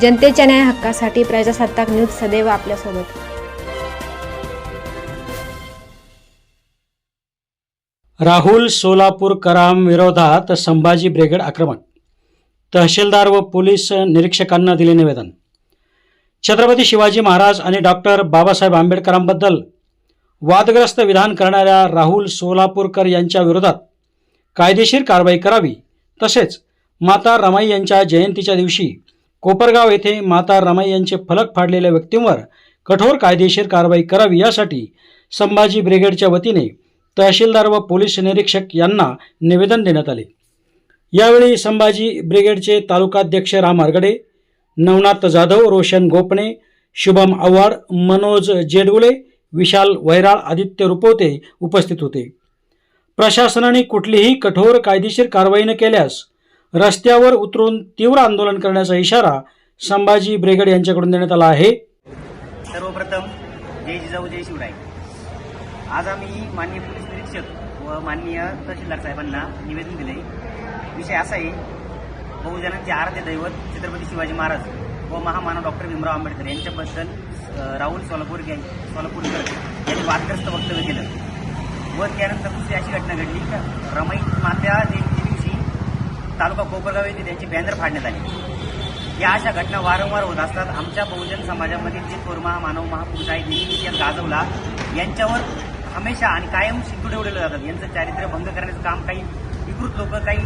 जनतेच्या न्याय हक्कासाठी प्रजासत्ताक न्यूज सदैव आपल्यासोबत. राहुल सोलापूरकराम विरोधात संभाजी ब्रिगेड आक्रमक तहसीलदार व पोलीस निरीक्षकांना दिले निवेदन. छत्रपती शिवाजी महाराज आणि डॉक्टर बाबासाहेब आंबेडकरांबद्दल वादग्रस्त विधान करणाऱ्या राहुल सोलापूरकर यांच्या विरोधात कायदेशीर कारवाई करावी तसेच माता रमाई यांच्या जयंतीच्या दिवशी कोपरगाव येथे माता रमाई यांचे फलक फाडलेल्या व्यक्तींवर कठोर कायदेशीर कारवाई करावी यासाठी संभाजी ब्रिगेडच्या वतीने तहसीलदार व पोलीस निरीक्षक यांना निवेदन देण्यात आले. यावेळी संभाजी ब्रिगेडचे तालुकाध्यक्ष राम आरगडे नवनाथ जाधव रोशन गोपणे शुभम आव्हाड मनोज जेडगुले विशाल वैराळ आदित्य रुपवते उपस्थित होते. प्रशासनाने कुठलीही कठोर कायदेशीर कारवाई न केल्यास रस्त्यावर उतरून तीव्र आंदोलन करण्याचा इशारा संभाजी ब्रिगेड यांच्याकडून देण्यात आला आहे. सर्वप्रथम जय जिजाऊ जय शिवराय. आज आम्ही माननीय पोलीस निरीक्षक व माननीय तहसीलदार साहेबांना निवेदन दिले विषय असा आहे बहुजनांचे आराध्य दैवत छत्रपती शिवाजी महाराज व महामानव डॉक्टर भीमराव आंबेडकर यांच्याबद्दल राहुल सोलापूर सोलापूरकर यांनी वादग्रस्त वक्तव्य केलं. व त्यानंतर दुसरी अशी घटना घडली का रमाई मात्या तालुका कोपरगाव येथे त्यांची बॅनर फाडण्यात आली. या अशा घटना वारंवार होत असतात. आमच्या बहुजन समाजामध्ये जे थोर महामानव महापुरुष आहेत यांनी गाजवला यांच्यावर हमेशा आणि कायम शिंतू ठेवलेलं जातात. यांचं चारित्र्य भंग करण्याचं काम काही विकृत लोक काही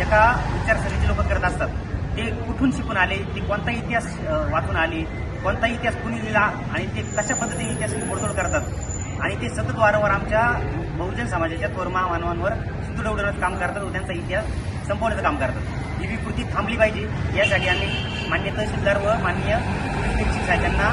एका विचारसरणीचे लोक करत असतात. ते कुठून शिकून आले? ते कोणता इतिहास वाचून आले? कोणता इतिहास कुणी लिहिला? आणि ते कशा पद्धतीने इतिहास मोडतोड करतात? आणि ते सतत वारंवार आमच्या बहुजन समाजाच्या थोर महामानवांवर शिंतू ठेवण्याचं काम करतात व त्यांचा इतिहास संपवण्याचं काम करतात. ही विकृती थांबली पाहिजे. यासाठी आम्ही मान्य तहसीलदार व माननीय पोलीस निरीक्षक साहेबांना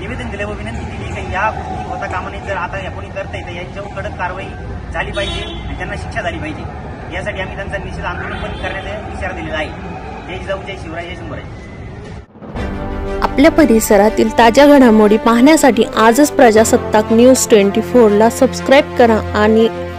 निवेदन दिलं व विनंती केली की या गोष्टी होता कामा नये. जर आता कोणी करता तर यांच्यावर कडक कारवाई झाली पाहिजे आणि त्यांना शिक्षा झाली पाहिजे. यासाठी आम्ही त्यांचा निषेध आंदोलन पण करण्याचा इशारा दिलेला आहे. जय जाऊ जय शिवराय जय शंभराय आपल्या परिसरातील ताज्या घडामोडी पाहण्यासाठी आजच प्रजासत्ताक न्यूज ट्वेंटी फोरला सबस्क्राईब करा आणि